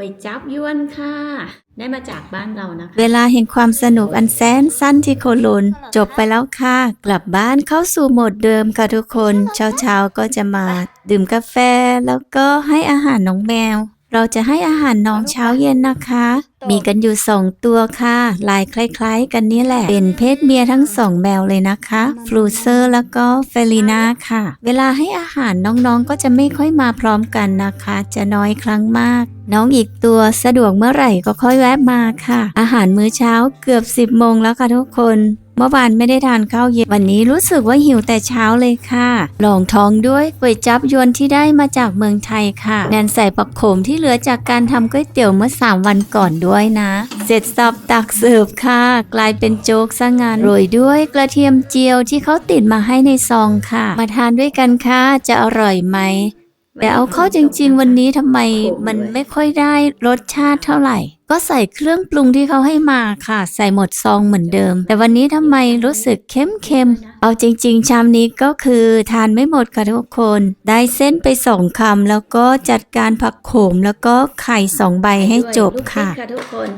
ก๋วยจับยวนค่ะ ได้มาจากบ้านเรานะคะ เวลาแห่งความสนุกอันแสนสั้นที่โคโลนจบไปแล้วค่ะ กลับบ้านเข้าสู่โหมดเดิมค่ะทุกคน เช้าๆก็จะมา ดื่มกาแฟแล้วก็ให้อาหารน้องแมว เราจะให้อาหารน้องเช้าเย็นนะคะ มีกันอยู่สองตัวค่ะ ลายคล้ายๆ กันนี่แหละ เป็นเพศเมียทั้งสองแมวเลยนะคะ ฟลูเซอร์แล้วก็เฟลิน่าค่ะ เวลาให้อาหารน้องๆก็จะไม่ค่อยมาพร้อมกันนะคะ จะน้อยครั้งมาก น้องอีกตัวสะดวกเมื่อไหร่ก็ค่อยแวะมาค่ะ อาหารมื้อเช้าเกือบ 10โมงแล้วค่ะทุกคน เมื่อวานไม่ได้ทานข้าวเย็น วันนี้รู้สึกว่าหิวแต่เช้าเลยค่ะลองท้องด้วยก๋วยจับยวนที่ได้มาจากเมืองไทยค่ะแนนใส่ปักโขมที่เหลือจากการทำก๋วยเตี๋ยวเมื่อ 3 วันก่อนด้วยนะ เสร็จสับตักเสิร์ฟค่ะ กลายเป็นโจ๊กซะงานโรยด้วยกระเทียมเจียวที่เขาติดมาให้ในซองค่ะ มาทานด้วยกันค่ะจะอร่อยไหม แต่เอาเข้าจริง ๆ วันนี้ทำไมมันไม่ค่อยได้รสชาติเท่าไหร่ ก็ใส่เครื่องปรุงที่เขาให้มาค่ะ ใส่หมดซองเหมือนเดิม แต่วันนี้ทำไมรู้สึกเค็มๆเอาจริง ๆ ชามนี้ก็คือทานไม่หมดค่ะทุกคน ได้เส้นไปสองคำแล้วก็จัดการผักโขมแล้วก็ไข่สองใบให้จบค่ะทุกคน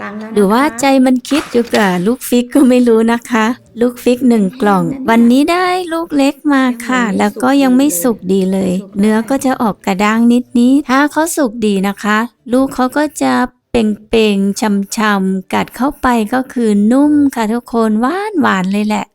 ล้างแล้วนะคะหรือว่าใจมันคิดอยู่กับลูกฟิกก็ไม่รู้นะคะ ลูกฟิกหนึ่งกล่อง วันนี้ได้ลูกเล็กมาค่ะ แล้วก็ยังไม่สุกดีเลย เนื้อก็จะออกกระด้างนิดนิดถ้าเขาสุกดีนะคะ ลูกเขาก็จะเป่งๆช่ำๆกัดเข้าไปก็คือนุ่มค่ะทุกคนหวานหวานๆเลยแหละ